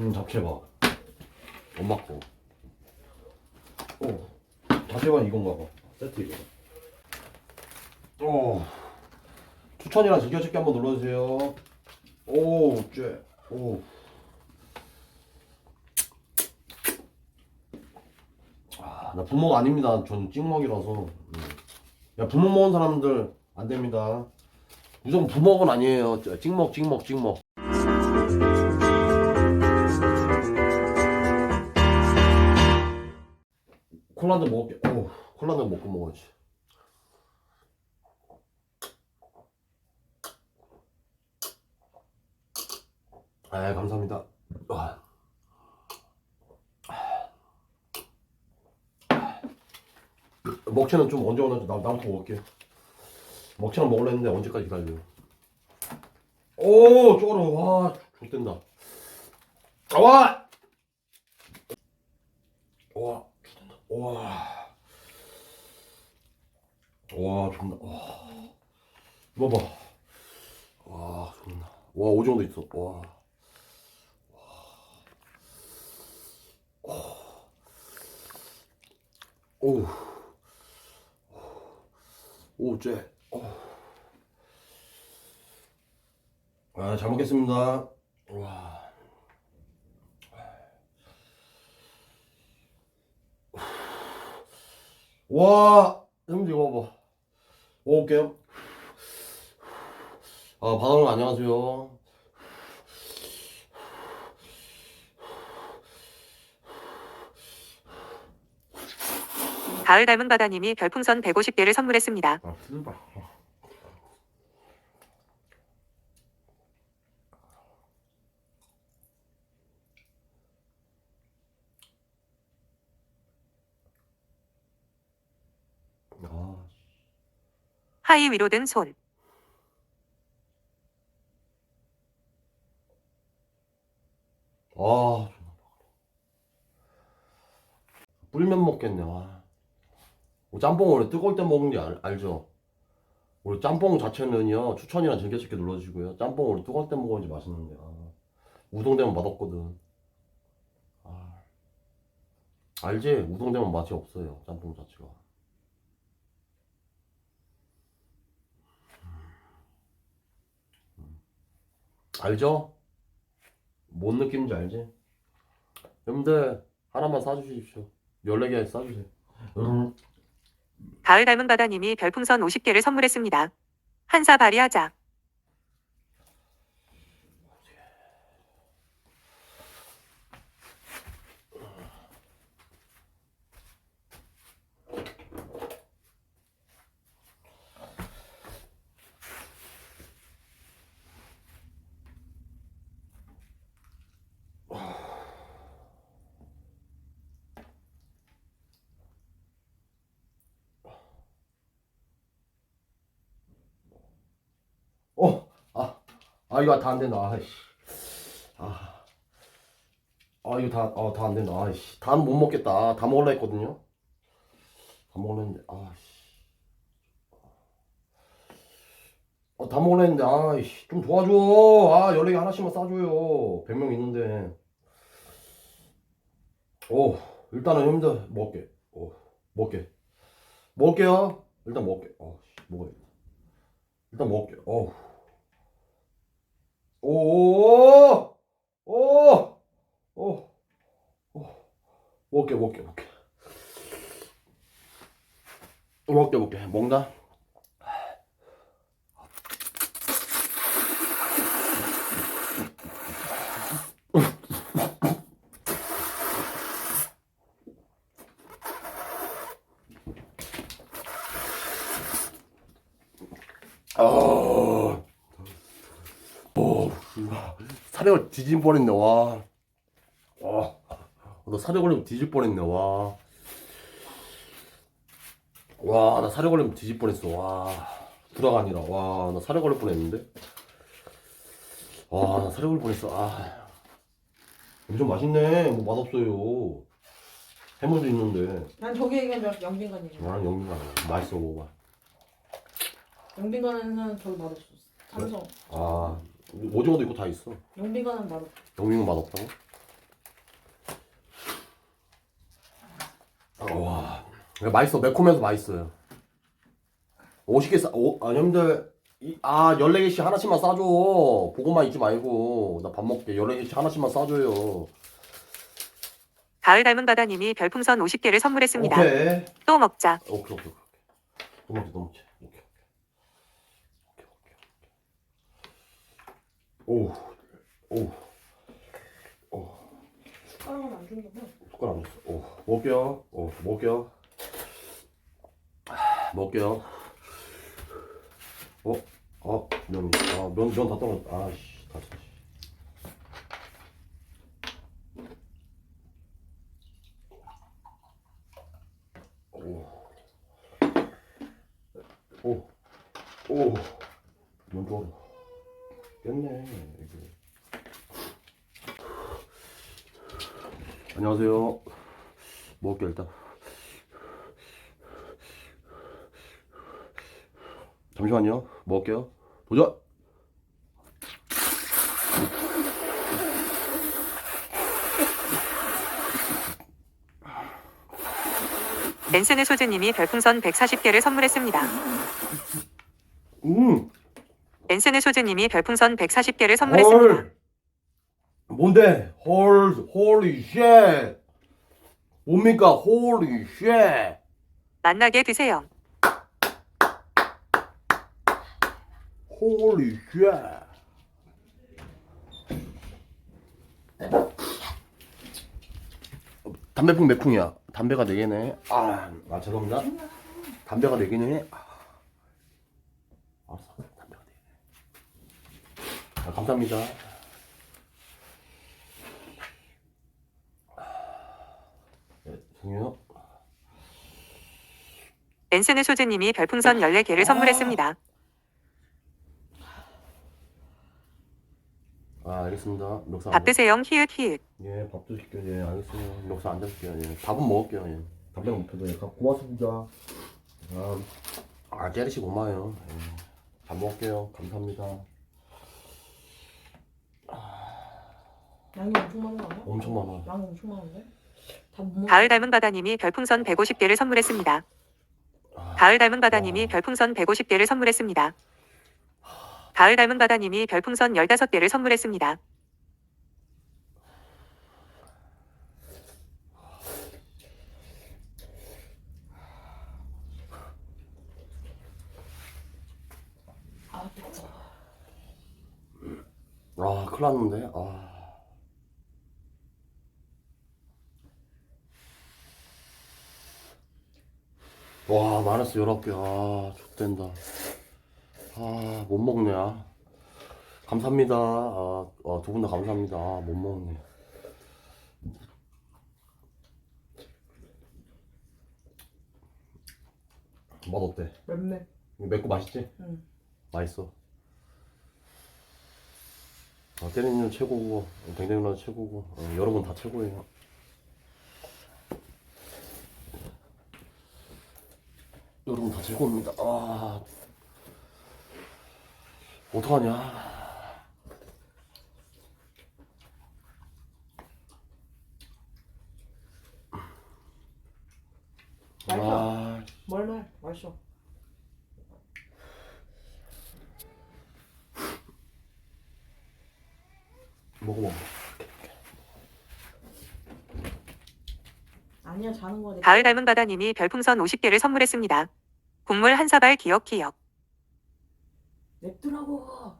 음, 잡채밥. 엄마 거. 어, 잡채밥 이건가 봐. 세트 이거. 어, 추천이랑 즐겨찾기 한번 눌러주세요. 오, 쟤. 오. 아, 나 부먹 아닙니다. 전 찍먹이라서. 음. 야, 부먹 먹은 사람들 안 됩니다. 무조건 부먹은 아니에요. 저, 찍먹, 찍먹, 찍먹. 콜라 한잔 먹을게. 오, 콜라 한잔 먹고 먹어야지. 아, 감사합니다. 와. 먹채는 좀 언제 오는지 나, 나부터 먹을게. 먹채는 먹으려 했는데 언제까지 기다려. 오, 쩔어. 와, 좋댄다. 아, 와! 와. 와. 와, 좋나. 와. 이거 봐. 와, 좋나. 와, 오징어도 있어. 와. 오. 오, 쟤. 오. 아, 잘 먹겠습니다. 와. 와, 형님 이거 봐봐. 먹을게요. 아, 바다님 안녕하세요. 가을 닮은 바다님이 별풍선 150개를 선물했습니다. 아. 아, 하이 위로 든 손. 아. 불면 먹겠네. 와. 짬뽕 원래 뜨거울 때 먹는 게 알, 알죠? 우리 짬뽕 자체는요 추천이랑 즐겨찾기 눌러주시고요. 짬뽕 원래 뜨거울 때 먹어야지 맛있는데. 아. 우동 되면 맛없거든. 아. 알지? 우동 되면 맛이 없어요. 짬뽕 자체가. 알죠? 뭔 느낌인지 알지? 여러분들 하나만 사주십시오 14개 사주세요 음. 가을 닮은 바다님이 별풍선 50개를 선물했습니다. 한사 발휘하자. 어! 아, 아 이거 다 안 된다. 아이씨. 아, 아 이거 다, 아, 다 안 된다. 아이씨. 다못 먹겠다. 다 먹으려 했거든요. 다 먹으려 했는데 아이씨. 아, 다 먹으려 했는데 아이씨. 좀 도와줘. 아 14개 하나씩만 싸줘요. 100명 있는데. 오 일단은 형님들 먹을게. 오 먹을게. 먹을게요. 일단 먹을게. 어 먹어야겠다. 일단 먹을게. 어우 오오오오 오, 오, 오. 먹게 먹게 먹게 먹게 먹게 먹나? 아, 오, 사력을 뒤질 뻔했네, 와. 와, 나 사력 걸리면 뒤질 뻔했네, 와. 와, 나 사력 걸리면 뒤질 뻔했어, 와. 불화가 아니라, 와, 나 사력 걸릴 뻔했는데. 와, 나 사력 걸릴 뻔했어, 아. 엄청 맛있네, 뭐 맛없어요. 해물도 있는데. 난 저기 얘기한 줄 알았어 영빈관 얘기 나는 영미가 맛있어, 먹어봐. 영빈관에는 저기 맛없어 삼성 아, 뭐 오징어도 이거 다 있어. 용비가는 바로 영민은 맛없다고? 아, 어. 와. 그러니까 맛있어. 매콤해서 맛있어요. 50개 싸.. 오, 아 형들 이, 아 14개씩 하나씩만 싸줘. 보고만 있지 말고. 나 밥 먹게. 14개씩 하나씩만 싸줘요. 가을 닮은 바다님이 별풍선 50개를 선물했습니다. 오케이. 또 먹자. 오케이 오케이 오케이. 또 먹자 또 먹자. 오케이. 오, 오. 숟가락은 안 거야. 숟가락 안 줬어. 오, 먹게요. 오. 아, 먹게요. 어, 어, 면이. 아, 면, 면다 떨어졌다. 아 씨, 다 쳤어. 오, 오, 오, 면 떨어. 깼네, 이게. 안녕하세요. 먹을게 일단. 잠시만요. 먹을게요. 도전. 랜슨의 소주님이 별풍선 140개를 선물했습니다. 음. 랜슨의 소주님이 별풍선 140개를 선물했습니다. 헐. 뭔데? 헐, 쉣. 뭡니까? 쉣. 만나게 드세요. 쉣. 담배풍 몇 풍이야? 담배가 4개네. 아, 아 죄송합니다. 담배가 4개네. 아. 알았어. 담배가 4개네. 아, 감사합니다. 네, 죄송해요. 랜슨의 소주님이 별풍선 14개를 선물했습니다. 아, 알겠습니다. 밥안 드세요. 히읗 히읗. 예, 밥도 시켜요. 예, 알겠어요. 멱살 안 잡을게요. 예. 밥은 먹을게요. 예. 담배 못 예. 고맙습니다. 아, 아 때리시 고마워요. 예. 밥 먹을게요. 감사합니다. 양이 엄청 많은 거 아니야? 엄청 많아. 양이 엄청 많은데? 다 못 먹어. 가을 닮은 바다님이 별풍선 150개를 선물했습니다. 아, 가을 닮은 바다님이 와. 별풍선 150개를 선물했습니다. 가을 닮은 바다님이 별풍선 15개를 선물했습니다. 아, 뜨거워. 아, 큰일 났는데. 아. 와, 마이너스 19개. 아, 좋된다. 아, 못 먹네. 아. 감사합니다. 아, 두 분 다 감사합니다. 아, 못 먹네. 맛 어때? 맵네. 맵고 맛있지? 응. 맛있어. 아, 때리는 최고고, 댕댕이 누나 최고고, 어, 여러분 다 최고예요. 여러분 다 최고입니다. 아, 어떡하냐. 맛있어. 아, 멀말 맛있어. 먹어, 먹어. 아니야 자는 거 내. 가을 닮은 바다님이 별풍선 50개를 선물했습니다. 국물 한 사발 기억 기억. 냅두라고.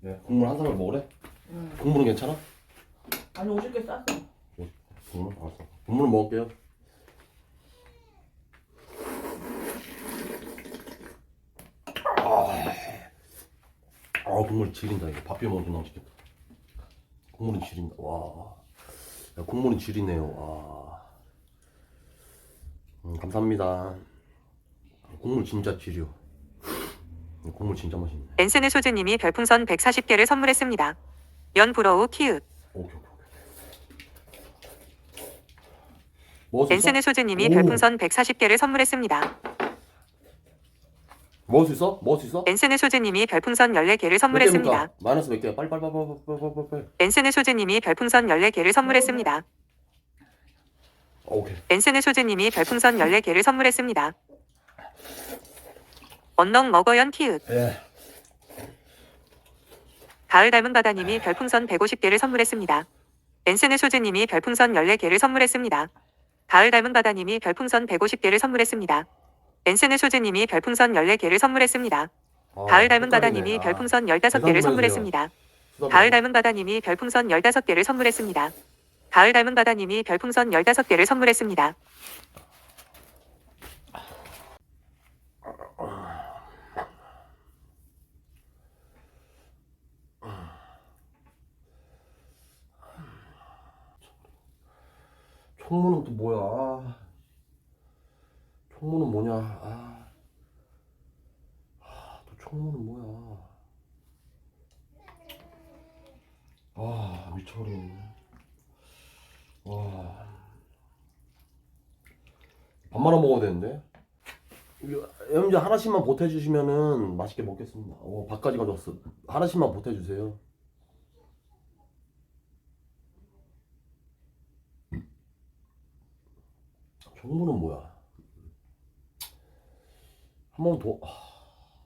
네, 국물 한 사발 먹으래? 응. 국물은 괜찮아? 아니 50개 쌌어. 국물? 알았어. 국물 먹을게요. 아, 아 국물 지린다 이거. 밥 비벼 먹으면 존나 맛있겠다. 국물은 지린다. 와, 야, 국물은 지리네요. 와, 음, 감사합니다. 국물 진짜 지려. 국물 진짜 맛있네. 랜슨의 소주님이 별풍선 140개를 선물했습니다. 연 부러우 키읔. 오케이 오케이 오케이. 먹을 수 있어? 랜슨의 소주님이 오. 별풍선 140개를 선물했습니다. 뭐 먹을 수 있어? 뭐 먹을 수 있어? 앤슨의 소재님이 별풍선 14개를 선물했습니다. 마이너스 몇 개야? 빨리 빨리 빨리 빨리 빨리 빨리 빨리. 앤슨의 소재님이 별풍선 14개를 선물했습니다. 오케이. 앤슨의 소재님이 별풍선 14개를 선물했습니다. 언덕 먹어연 키읔. 예. 가을 닮은 바다님이 별풍선 150개를 선물했습니다. 앤슨의 소재님이 별풍선 14개를 선물했습니다. 가을 닮은 바다님이 별풍선 150개를 선물했습니다. 앤스느 소즈님이 별풍선 14개를 선물했습니다. 아, 가을 닮은 헷갈리네. 바다님이 아, 별풍선 15개를 대답을 선물했습니다. 수다 가을. 닮은 바다님이 별풍선 15개를 선물했습니다. 가을 닮은 바다님이 별풍선 15개를 선물했습니다. 총무는 또 뭐야? 아. 총무는 뭐냐? 아. 아, 또 총무는 뭐야? 아, 미쳐버리겠네. 와. 밥 말아 먹어야 되는데? 여러분들 하나씩만 보태주시면은 맛있게 먹겠습니다. 어, 밥까지 가져왔어. 하나씩만 보태주세요. 총무는 뭐야? 한번 더, 아,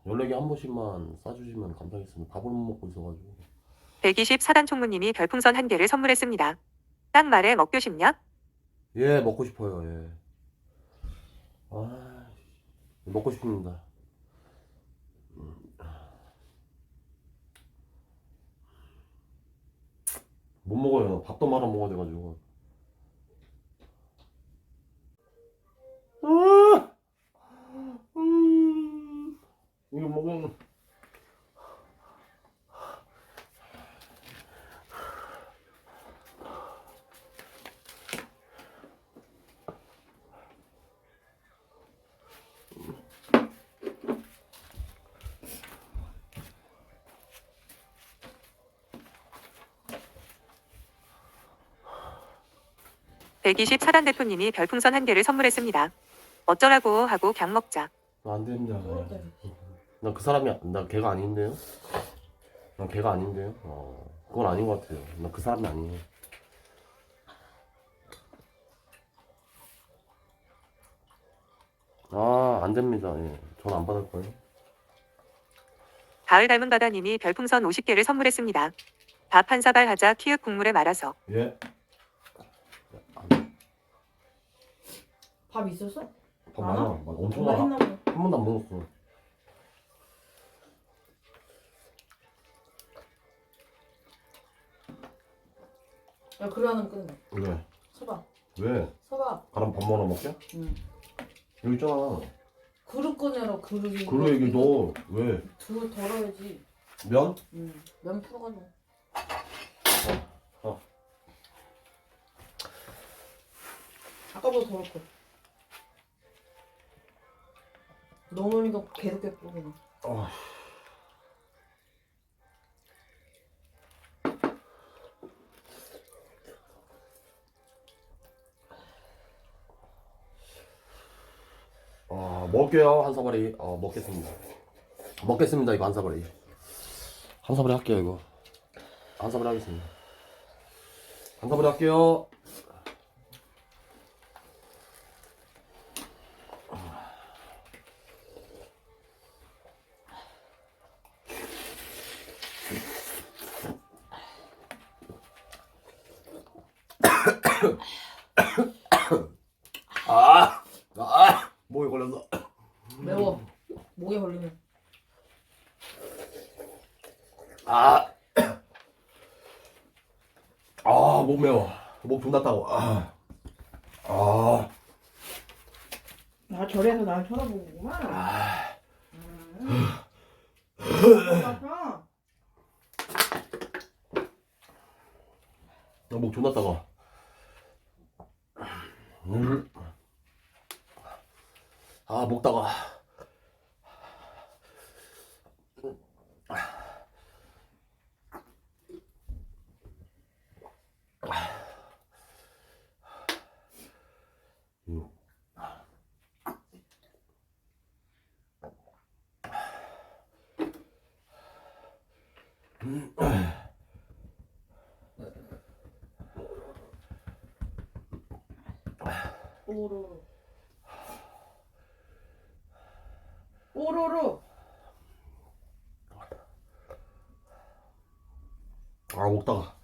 연락에 한 번씩만 싸주시면 감사하겠습니다. 밥을 못 먹고 있어가지고. 124단 총무님이 별풍선 한 개를 선물했습니다. 딱 말해 먹고 싶냐? 예, 먹고 싶어요, 예. 아, 먹고 싶습니다. 음. 못 먹어요. 밥도 말아 먹어야 돼가지고. 아! 음, 이거 먹으면. 백 124단 대표님이 별풍선 한 개를 선물했습니다. 어쩌라고 하고 그냥 먹자. 안 됩니다. 난 그 사람이 나 걔가 아닌데요? 난 걔가 아닌데요? 어 그건 아닌 것 같아요. 난 그 사람이 아니에요. 아 안 됩니다. 예. 전 안 받을 거예요. 가을 닮은 바다님이 별풍선 50개를 선물했습니다. 밥 한 사발 하자 키읔 국물에 말아서. 예. 밥 있었어? 밥 많아? 많아. 엄청 엄마 많아. 했나. 한 번도 안 먹었어. 야 그러는 끝내. 왜? 서봐. 왜? 서봐. 가람 밥 먹어 먹게? 응. 여기 있잖아. 그릇 꺼내라 그릇이. 그래 얘기 너 왜? 두 덜어야지. 면? 응. 면 풀어가지고. 어. 아까보다 더 넣고. 너무니까 계속 그냥. 어. 먹을게요 한 사발이. 어, 먹겠습니다. 먹겠습니다 이거 한 사발이. 한 사발이 할게요 이거. 한 사발이 하겠습니다. 한 사발이 할게요. 아, 아, 목에 걸렸어. 매워. 목에 걸리면. 아, 아, 목 매워. 목 분났다고. 아, 아, 나 절에서 날 쳐다보구만. 아, 아파. 목 존나 따가. 음. 아, 목 따가. 뽀로로. 뽀로로. 아 먹다가